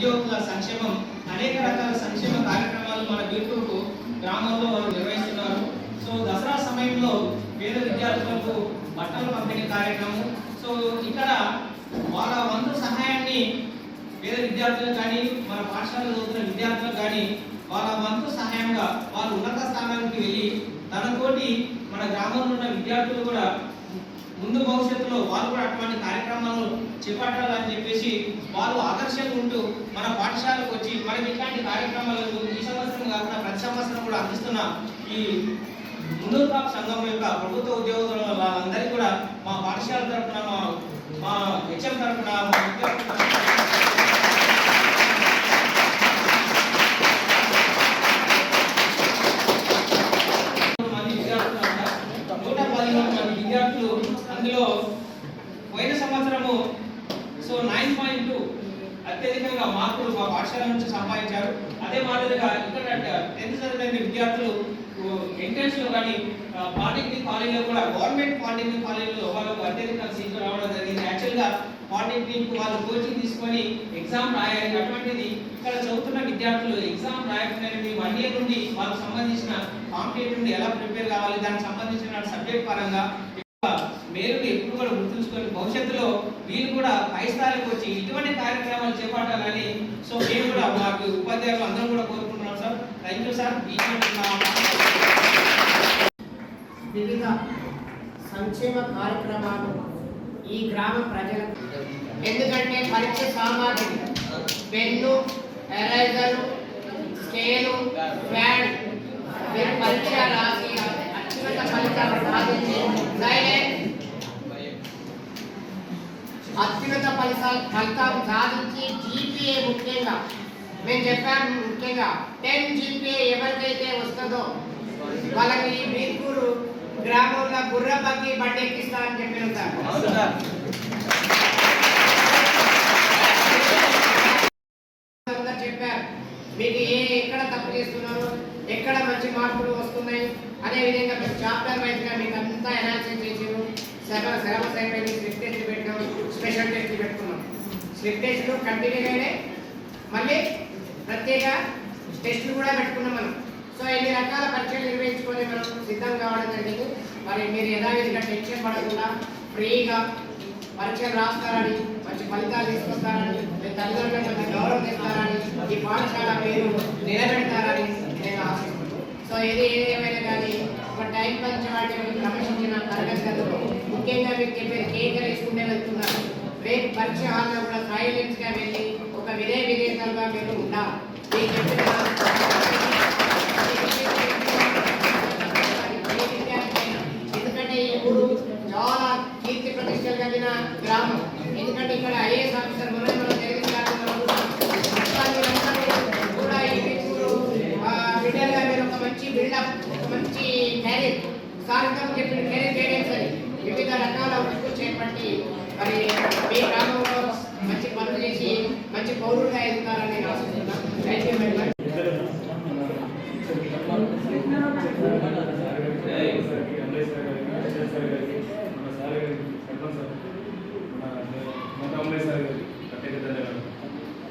ఉద్యోగుల సంక్షేమం అనేక రకాల సంక్షేమ కార్యక్రమాలు మన బీర్పూర్కు గ్రామంలో వారు నిర్వహిస్తున్నారు. సో దసరా సమయంలో పేద విద్యార్థులకు బట్టల పంపిణీ కార్యక్రమం. సో ఇక్కడ వాళ్ళ వంతు సహాయాన్ని పేద విద్యార్థులకు కానీ మన పాఠశాలలో చదువుతున్న విద్యార్థులకు కానీ వాళ్ళ వంతు సహాయంగా వాళ్ళు ఉన్నత స్థానానికి వెళ్ళి తనతోటి మన గ్రామంలో ఉన్న విద్యార్థులు కూడా ముందు భవిష్యత్తులో వాళ్ళు కూడా అటువంటి కార్యక్రమాలు చేపట్టాలని చెప్పేసి వాళ్ళు ఆదర్శంగా ఉంటూ మన పాఠశాలకు వచ్చి మనకి ఇట్లాంటి కార్యక్రమాలు ఈ సంవత్సరం కాకుండా ప్రతి సంవత్సరం కూడా అందిస్తున్న ఈ ముందు కాపు సంఘం యొక్క ప్రభుత్వ ఉద్యోగుల వాళ్ళందరికీ కూడా మా పాఠశాల తరఫున మా మా హెచ్ఎం తరఫున మా విద్యార్థుల మంది విద్యార్థులు అంట. నూట పదిహేను మంది విద్యార్థులు అందులో పోయిన సంవత్సరము సో నైన్ పాయింట్ టూ అత్యధికంగా మార్కులు మా పాఠశాల నుంచి సంపాదించారు. అదే మాదిరిగా ఇక్కడ టెన్త్ చదివిన విద్యార్థులు ఎంట్రన్స్లో కానీ పాలిటెక్నిక్ కాలేజీలో కూడా గవర్నమెంట్ పాలిటెక్నిక్ కాలేజీలో వాళ్ళకు అత్యధిక సీట్లు రావడం జరిగింది. యాక్చువల్గా పాలిటెక్నిక్ వాళ్ళు కోచింగ్ తీసుకొని ఎగ్జామ్ రాయాలి అటువంటిది ఇక్కడ చదువుతున్న విద్యార్థులు ఎగ్జామ్ రాయకుండా వన్ ఇయర్ నుండి వాళ్ళకి సంబంధించిన కాంపిటేటివ్ నుండి ఎలా ప్రిపేర్ కావాలి దానికి సంబంధించిన సబ్జెక్ట్ పరంగా మేలుని ఎప్పుడు కూడా గుర్తుంచుకొని భవిష్యత్తులో వీళ్ళు కూడా పై స్థాయికి వచ్చి ఇటువంటి కార్యక్రమాలు చేపట్టాలని సో మేము కూడా మాకు ఉపాధ్యాయులు అందరం కూడా కోరుకుంటున్నాం సార్. థ్యాంక్ యూ సార్ ఈ వివిధ సంక్షేమ కార్యక్రమాలు ఈ గ్రామ ప్రజలకు ఎందుకంటే పరీక్ష సామాగ్రి పెన్ను ఎరైజరు స్కేలు ప్యాడ్ మీరు పరీక్ష రాసి అత్యున్నత ఫలితాలు సాధించి అత్యున్నత ఫలితాలు ఫలితాలు సాధించి జీపీఏ ముఖ్యంగా మేము చెప్పాము ముఖ్యంగా టెన్ జీపీఏ ఎవరికైతే వస్తుందో వాళ్ళకి ఈ మీర్పూరు గ్రామంలో బుర్ర బగ్గి బండి ఎక్కిస్తా అని చెప్పి ఉంటారు అందరూ చెప్పారు మీకు ఏ ఎక్కడ తప్పు చేస్తున్నారు? ఎక్కడ మంచి మార్పులు వస్తున్నాయి? అదే విధంగా చాప్టర్ వైజ్గా మీకు అంతా అనాలిసిస్ చేసాము సగం సిలబస్ స్లిప్ టెస్ట్ పెట్టాం స్పెషల్ టెస్ట్ పెట్టుకున్నాం. స్లిప్ టెస్ట్లు కంటిన్యూగానే మళ్ళీ ప్రత్యేక టెస్టులు కూడా పెట్టుకున్నాం మనం. సో ఎన్ని రకాల పరీక్షలు నిర్వహించుకొని మనం సిద్ధం కావడం జరిగింది. మరి మీరు యథావిధిగా టెన్షన్ పడకుండా ఫ్రీగా పరీక్షలు రాస్తారని మంచి ఫలితాలు తీసుకొస్తారని మీ తల్లిదండ్రులకు మంచి గౌరవం ఇస్తారని ఈ పాఠశాల పేరు నిలబెడతారని నేను ఆశిస్తున్నాను. సో ఇది ఏదేమైనా కానీ ఒక టైం పంచ వాటి క్రమశించిన తరగతి గదులు ముఖ్యంగా మీకు చెప్పేది కేకలు వేసుకుంటే వెళ్తున్నారు. రేపు పరీక్ష హాల్లో కూడా సైలెన్స్గా వెళ్ళి ఒక విదే విదేశాలుగా మీరు ఉన్నారు మీకు చెప్పిన ఎందుకంటే ఈ ఊరు చాలా కీర్తి ప్రతిష్టలు కలిగిన గ్రామం ఎందుకంటే ఇక్కడ ఐఏఎస్ ఆఫీసర్ మనం మనం జగదీష్ గారు మనం ఉన్నాం. ఇంకా మీరందరూ కూడా ఈ ఊరు ఆ, బిడ్డలుగా మీరు ఒక మంచి బిల్డప్ ఒక మంచి క్యారియర్ సార్థకం చెప్పిన క్యారియర్ గైడెన్స్ అని వివిధ రకాల వృత్తులు చేపట్టి మరి మీ గ్రామంలో మంచి పనులు చేసి మంచి పౌరులుగా ఎదుగుతారని నేను ఆశిస్తున్నాను థ్యాంక్ యూ వెరీ మచ్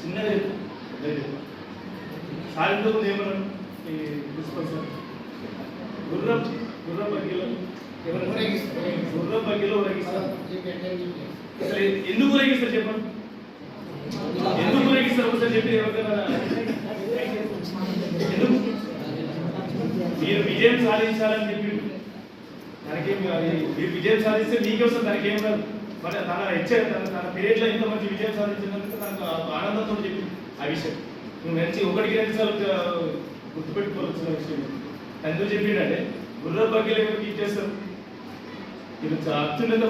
చిన్నది సాయంత్రం ముందు ఏమన్నాను ఈ ప్రిన్సిపల్ సార్ గుర్రం గుర్రం బగ్గీలో గుర్రం బగ్గీలో ఊరేగిస్తారు అసలు ఎందుకు ఊరేగిస్తారు చెప్పండి ఎందుకు చెప్పి మీరు విజయం సాధించాలని చెప్పి దానికేం కాదు. మీరు విజయం సాధిస్తే మీకోసం తనకేం కాదు. మరి తన హెచ్చ తన తన పీరియడ్లో ఇంత మంచి విజయం సాధించినందుకు తనకు ఆనందంతో చెప్పి ఆ విషయం. నువ్వు మంచి ఒకటికి రెండు సార్లు ఆ, గుర్తుపెట్టుకోవాల్సిన విషయం ఎందుకు చెప్పిండే గుర్ర బగ్గిలు ఏమో ఇచ్చేస్తారు? మీరు అత్యున్నత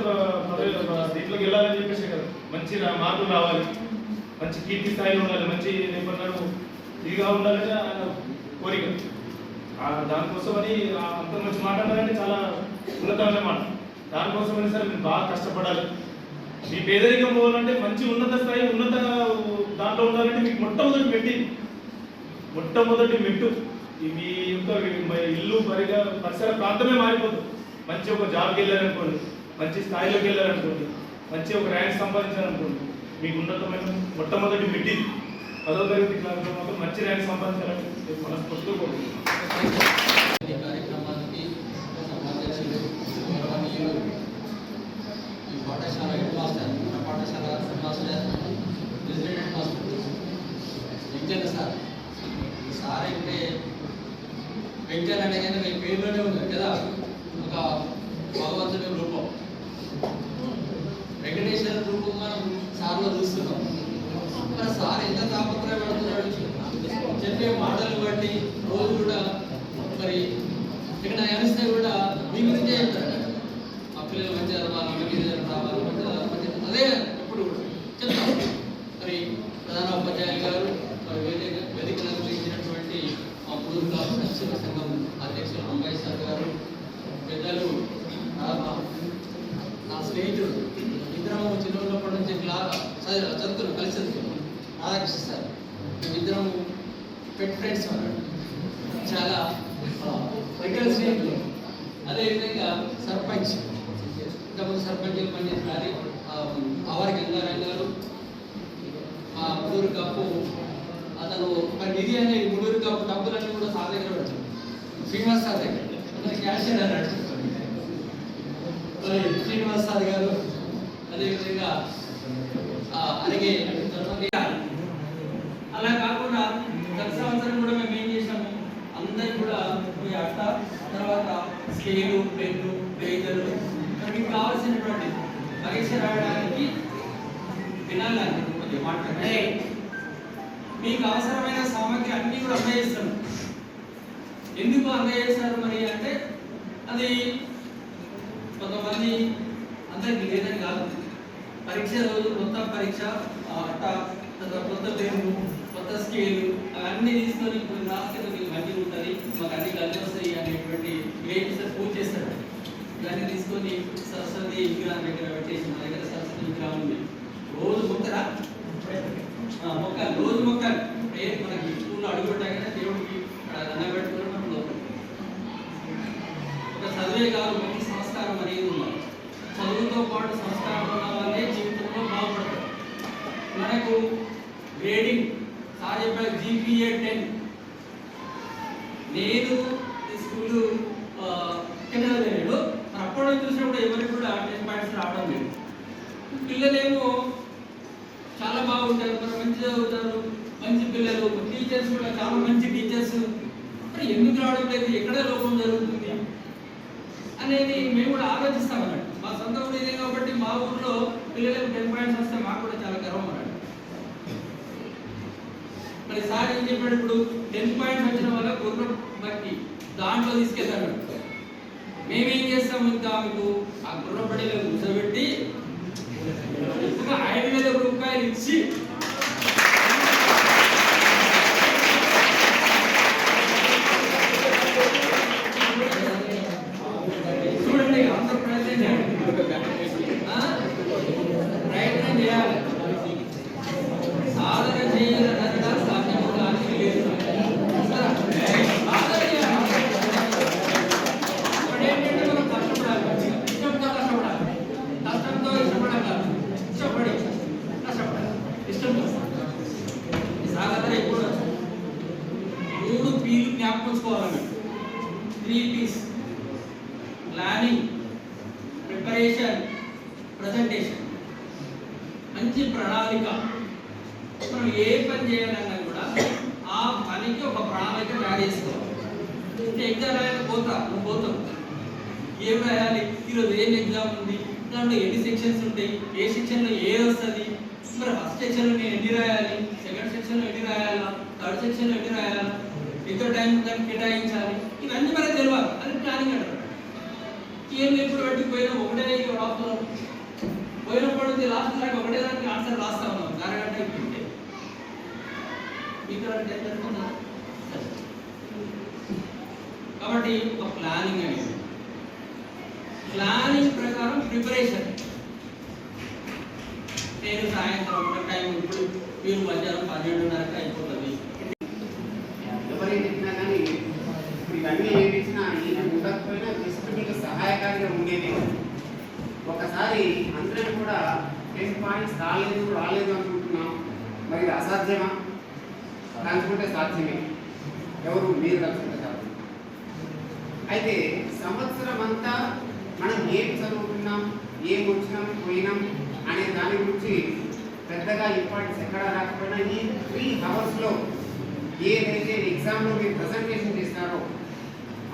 దీంట్లోకి వెళ్ళాలని చెప్పేసి కదా. మంచి మార్పులు రావాలి. మంచి కీర్తి స్థాయిలో ఉండాలి మంచి ఏమన్నాడు ఇదిగా ఉండాలని ఆయన కోరిక. దానికోసమని అంత మంచి మాట అన్నారంటే చాలా ఉన్నతమైన మాట. దానికోసమని సరే మీరు బాగా కష్టపడాలి. మీ పేదరికం పోవాలంటే మంచి ఉన్నత స్థాయి ఉన్నత దాంట్లో ఉండాలంటే మీకు మొట్టమొదటి మెట్టి మొట్టమొదటి మెట్టు. మీ యొక్క మీ ఇల్లు పరిగా పరిసర ప్రాంతమే మారిపోతుంది మంచి ఒక జాబ్కి వెళ్ళారనుకోండి మంచి స్థాయిలోకి వెళ్ళారనుకోండి మంచి ఒక ర్యాంక్ సంపాదించారనుకోండి మీకు ఉన్నతమైన మొట్టమొదటి మెట్టి పదో తరగతి క్లాసులో మాత్రం మంచి ర్యాంక్ సంపాదించాలని మనస్ఫూర్తిగా కోరుకుంటున్నాను. ఈ కార్యక్రమానికి సమాధ్యక్షులు గౌరవనీయులు ఈ పాఠశాల హెడ్ మాస్టర్ మన పాఠశాల head master president head master. Venkanna sir sir అంటే వెంకన్న అనగానే మీ పేరులోనే ఉంది కదా ఒక భగవంతుని రూపం వెంకటేశ్వర రూపం మనం సార్లో చూస్తున్నాం మరి సార్ ఎంత తాపత్రయపడుతున్నాడు చెప్పే మాటలు బట్టి రోజు కూడా మరి ఇక్కడ అనిస్తే కూడా మీ గురించే చెప్తారు మా పిల్లలు మంచిగా చదవాలి మంచి రిజల్ట్ రావాలి మంచి చదవాలి, మంచి అదే ఎప్పుడు కూడా చెప్తాం మరి ప్రధాన ఉపాధ్యాయులు గారు మరి వేదిక వేదికను అందించినటువంటి మా పూర్వ సంక్షేమ సంఘం అధ్యక్షులు అంబాయి సార్ గారు పెద్దలు ఆ, మా- నా స్నేహితుడు ఇద్దరం చిన్నప్పటి నుంచి క్లా చదువు- చదువుతున్నాం కలిసి చదువుతున్నాం రాధాకృష్ణ సార్ మేమిద్దరం పెట్ ఫ్రెండ్స్ అన్నాడు చాలా ఆ, దగ్గర స్నేహితులు అదేవిధంగా సర్పంచ్ ఇంతకుముందు సర్పంచ్ పనిచేస్తున్నారు వారి ఆవారి గారు మా ముడూరు కప్పు అతను ఒక నిధి అనేది ముడూరు కప్పు డబ్బులన్నీ కూడా సార్ దగ్గర పెడతాడు. శ్రీనివాస్ సార్ దగ్గర. అతను క్యాషియర్ అన్నాడు. శ్రీనివాస్ సార్ గారు అదేవిధంగా అలాగే ధర్మకి అలా కాకుండా గత సంవత్సరం కూడా మేము ఏం చేసాము అందరికి కూడా ఈ అట్ట తర్వాత స్కేలు పెన్ను పేజర్లు మీకు కావాల్సినటువంటి పరీక్ష రాయడానికి వినాలని కొద్దిగా మాట్లాడే మీకు అవసరమైన సామాగ్రి అన్ని కూడా అందజేస్తాం ఎందుకు అందజేస్తారు మరి అంటే అది కొంతమంది అందరికి లేదని కాదు. పరీక్ష రోజు మొత్తం పరీక్ష ఆ, తర్వాత కొత్త పేరు స్కేల్ అవన్నీ తీసుకొని ఇప్పుడు రాస్తే కొద్దిగా మంచిగా ఉంటుంది. మాకు అన్ని కలిసి వస్తాయి అనేటువంటి ఇవేంటి సార్ పూజ చేస్తారు. ఇవన్నీ తీసుకొని సరస్వతి విగ్రహం దగ్గర పెట్టేసి మా దగ్గర సరస్వతి విగ్రహం ఉంది. రోజు మొక్కరా? మొక్క రోజు మొక్క ఏ మనకి స్కూల్లో అడుగుపెట్టాకనే దేవుడికి అక్కడ పెట్టుకున్నప్పుడు ఒక చదివే కాదు మంచి సంస్కారం అనేది ఉన్నారు చదువుతో పాటు సంస్కారం ఉన్న వాళ్ళే జీవితంలో బాగుపడతారు. మనకు గ్రేడింగ్ సార్ చెప్పారు జీపీఏ టెన్. నేను ఈ స్కూల్ కింద లేడు. మరి అప్పుడు నుంచి చూసినప్పుడు ఎవరికి కూడా టెన్ పాయింట్స్ రావడం లేదు. పిల్లలేమో చాలా బాగుంటారు మరి మంచిగా చదువుతారు మంచి పిల్లలు టీచర్స్ కూడా చాలా మంచి టీచర్స్. మరి ఎందుకు రావడం లేదు? ఎక్కడ లోపం జరుగుతుంది? అనేది మేము కూడా ఆలోచిస్తాం అన్నట్టు. మా సొంత ఊరు ఇదే కాబట్టి మా ఊర్లో పిల్లలకు టెన్ పాయింట్స్ వస్తే మాకు కూడా చాలా గర్వం అన్నట్టు మరి సార్ ఏం చెప్పాడు ఇప్పుడు? టెన్ పాయింట్స్ వచ్చిన వల్ల గుర్రం బట్టి దాంట్లో తీసుకెళ్తాడు. మేమేం చేస్తాము ఇంకా మీకు? ఆ గుర్రపడిలో కూర్చోబెట్టి ఐదు వేల రూపాయలు ఇచ్చి చూడండి అందరూ ప్రయత్నం చేయండి ఆ? ప్రయత్నం చేయాలి సాధన చేయాలనగా సాధ్యము కాని లేదు సరే? సాధన చేయాలి. ఇప్పుడు ఏంటంటే మనం కష్టపడాలి ఇష్టంతో కష్టపడాలి కష్టంతో ఇష్టపడాలి కాదు. ఇష్టపడి కష్టపడాలి ఇష్టంతో ఎప్పుడు మూడు పీలు జ్ఞాపకం ఉంచుకోవాలి. Three Ps planning preparation presentation మంచి ప్రణాళిక. మనం ఏ పని చేయాలన్నా కూడా ఆ పనికి ఒక ప్రణాళిక తయారు చేసుకోవాలి. ఎగ్జామ్ రాయాలి పోతా నువ్వు పోతావు. ఏం రాయాలి? ఈరోజు ఏం ఎగ్జామ్ ఉంది? దాంట్లో ఎన్ని సెక్షన్స్ ఉంటాయి? ఏ సెక్షన్లో ఏది వస్తుంది? మరి ఫస్ట్ సెక్షన్లో నేను ఎన్ని రాయాలి? సెకండ్ సెక్షన్లో ఎన్ని రాయాలా? థర్డ్ సెక్షన్లో ఎన్ని రాయాలా? ఎంత టైం దాన్ని కేటాయించాలి? ఇవన్నీ మనకు తెలియాలి అది ప్లానింగ్ అంటారు. ఏం లేకుండా పెట్టి పోయినా ఒకటే రాస్తున్నాం పోయినప్పటి నుంచి లాస్ట్ దాకా ఒకటే దానికి ఆన్సర్ రాస్తా ఉన్నాం. అరగంట ఇప్పుడే మీకు అంటే కాబట్టి ఒక ప్లానింగ్ అనేది. ప్లానింగ్ ప్రకారం ప్రిపరేషన్ నేను సాయంత్రం ఒక టైం ఇప్పుడు మీరు మధ్యాహ్నం పన్నెండున్నరకు అయిపోతుంది. ఎవరు చెప్పినా కానీ ఇప్పుడు ఇవన్నీ ఇచ్చినా ఈయన ఉండకపోయినా జస్ట్ మీకు సహాయకారిగా ఉండేది. ఒకసారి అందరం కూడా టెన్ పాయింట్స్ రాలేదు రాలేదు అనుకుంటున్నాం. మరి అసాధ్యమా? కలుసుకుంటే సాధ్యమే. ఎవరు? మీరు తలుచుకుంటే సాధ్యం అయితే సంవత్సరం అంతా మనం ఏం చదువుకున్నాం ఏం వచ్చినాం పోయినాం? అనే దాని గురించి పెద్దగా ఇంపార్టెన్స్ ఎక్కడ రాకపోయినా ఈ త్రీ అవర్స్లో ఏదైతే ఎగ్జామ్లో మీరు ప్రజెంటేషన్ చేస్తారో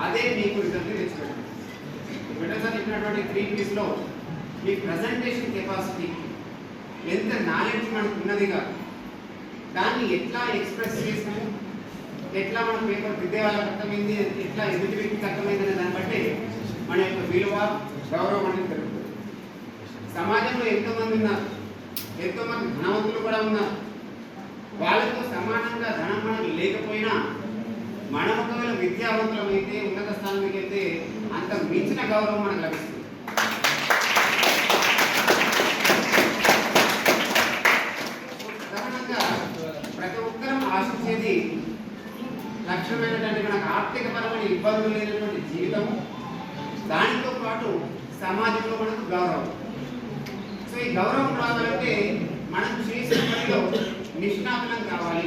అదే మీకు రిజల్ట్ తెచ్చుకోండి బిడ్డగా ఇచ్చినటువంటి త్రీ పీస్లో మీ ప్రజెంటేషన్ కెపాసిటీ ఎంత నాలెడ్జ్ మనకు ఉన్నదిగా దాన్ని ఎట్లా ఎక్స్ప్రెస్ చేసాము ఎట్లా మన పేపర్ దిద్దే వాళ్ళకి అర్థమైంది? ఎట్లా ఎదుటి వ్యక్తికి అర్థమైంది అనే దాన్ని బట్టి మన యొక్క విలువ గౌరవం అనేది పెరుగుతుంది. సమాజంలో ఎంతోమంది ఉన్నారు. ఎంతోమంది ధనవంతులు కూడా ఉన్నారు. వాళ్ళతో సమానంగా ధనం మనకు లేకపోయినా మనం ఒకవేళ విద్యావంతులం అయితే ఉన్నత స్థానానికి వెళ్తే అంత మించిన గౌరవం మనకు లభిస్తుంది. ప్రధానంగా ప్రతి ఒక్కరం ఆశించేది లక్ష్యమైనటువంటి మనకు ఆర్థిక పరమైన ఇబ్బందులు లేనటువంటి జీవితము దానితో పాటు సమాజంలో మనకు గౌరవం. శ్రీ గౌరవం రావాలంటే మనం చేసిన పనిలో నిష్ణాతనం కావాలి.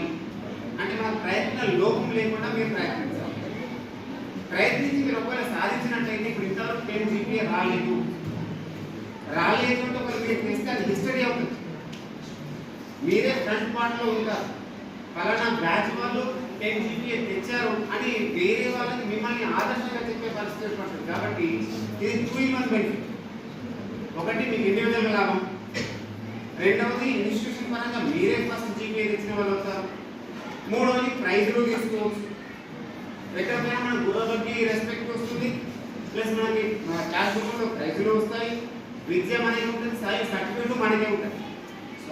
అంటే మన ప్రయత్న లోపం లేకుండా మీరు ప్రయత్నించాలి. ప్రయత్నించి మీరు ఒకవేళ సాధించినట్లయితే ఇప్పుడు ఇంతవరకు టెన్ జీపీఏ రాలేదు. రాలేదు అంటే ఒకవేళ మీరు అది హిస్టరీ అవుతుంది. మీరే ఫ్రంట్ పార్ట్లో ఉంటారు ఫలానా బ్యాచ్ వాళ్ళు టెన్ జీపీఏ తెచ్చారు అని వేరే వాళ్ళకి మిమ్మల్ని ఆదర్శంగా చెప్పే పరిస్థితి ఏర్పడుతుంది. కాబట్టి ఇది టూ ఇన్ వన్ బెనిఫిట్ ఒకటి మీకు ఇండివిజువల్ లాభం? రెండవది ఇన్స్టిట్యూషన్ పరంగా మీరే ఫస్ట్ జీపీఏ తెచ్చిన వాళ్ళు అవుతారు. మూడవది ప్రైజ్లు తీసుకోవచ్చు. ఎక్కడికైనా మన గురవకి రెస్పెక్ట్ వస్తుంది. ప్లస్ మనకి మన క్లాస్ రూమ్లో ప్రైజ్లు వస్తాయి. విద్య మనకి ఉంటుంది సాయి సర్టిఫికెట్లు మనకే ఉంటుంది.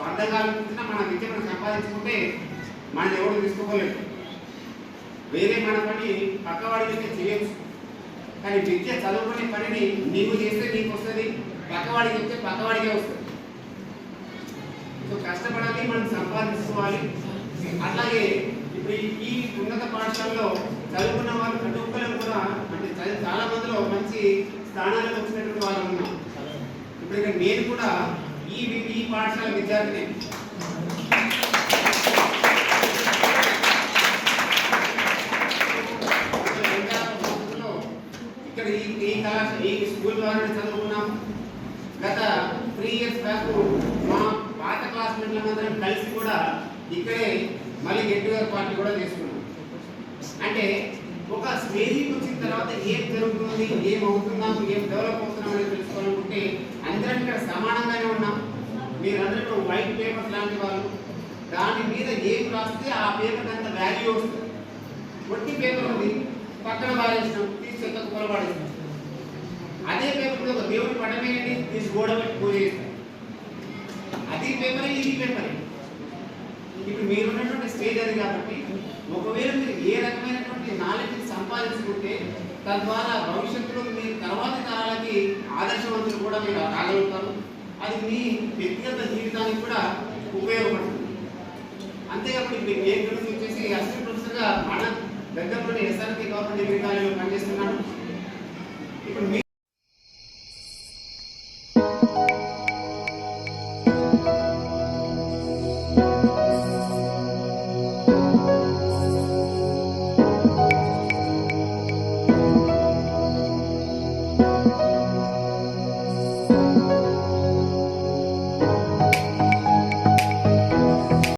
అర్థం కాకుండా మన విద్య మనం సంపాదించుకుంటే మనం ఎవరు తీసుకోలేదు వేరే మన పని పక్కవాడి విద్య చేయొచ్చు. కానీ విద్య చదువుకునే పనిని నీకు చేస్తే నీకు వస్తుంది. పక్కవాడికి చెప్తే పక్కవాడికే వస్తుంది. సో కష్టపడాలి మనం సంపాదించుకోవాలి. అట్లాగే ఇప్పుడు ఈ- ఉన్నత పాఠశాలలో చదువుకున్న వాళ్ళు ప్రతి ఒక్కరు కూడా అంటే చాలా మందిలో మంచి స్థానాలకు వచ్చినటువంటి వాళ్ళు ఉన్నాం ఇప్పుడు నేను కూడా ఈ ఈ పాఠశాల విద్యార్థిని. ఇక్కడ ఈ ఈ కళాశాల ఈ స్కూల్ ద్వారా చదువుకున్నాం గత త్రీ ఇయర్స్ బ్యాక్ మా పాత క్లాస్మేట్లందరం కలిసి కూడా ఇక్కడే మళ్ళీ గెట్ టుగెదర్ పార్టీ కూడా చేసుకున్నాం. అంటే ఒక స్టేజ్కి వచ్చిన తర్వాత ఏం జరుగుతుంది ఏం అవుతున్నాం ఏం డెవలప్ అవుతున్నాం అనేది తెలుసుకోవాలనుకుంటే అందరం ఇక్కడ సమానంగానే ఉన్నాం. మీరందరూ వైట్ పేపర్స్ లాంటి వాళ్ళు. దాని మీద ఏం రాస్తే ఆ పేపర్ అంత వాల్యూ వస్తుంది. ఒట్టి పేపర్ ఉంది. పక్కన పారేసినాం. తీసి చెత్త పాడేసినాం అదే పేపర్ మీద ఒక దేవుడి పటం వేయండి తీసి గోడ పెట్టి పూజ చేస్తాం అది పేపరే ఇది పేపరే. ఇప్పుడు మీరున్నటువంటి స్టేజ్ అది కాబట్టి ఒకవేళ మీరు ఏ రకమైనటువంటి నాలెడ్జ్ సంపాదించుకుంటే తద్వారా భవిష్యత్తులో మీరు తర్వాత తరాలకి ఆదర్శవంతులు కూడా మీరు కాగలుగుతారు. అది మీ వ్యక్తిగత జీవితానికి కూడా ఉపయోగపడుతుంది. అంతేకాకుండా మీకు ఏ గురించి వచ్చేసి అసిస్టెంట్ ప్రొఫెసర్గా మన దగ్గరలోని ఎస్ఆర్పి గవర్నమెంట్ డిగ్రీ కాలేజీలో పనిచేస్తున్నాను ఇప్పుడు మీ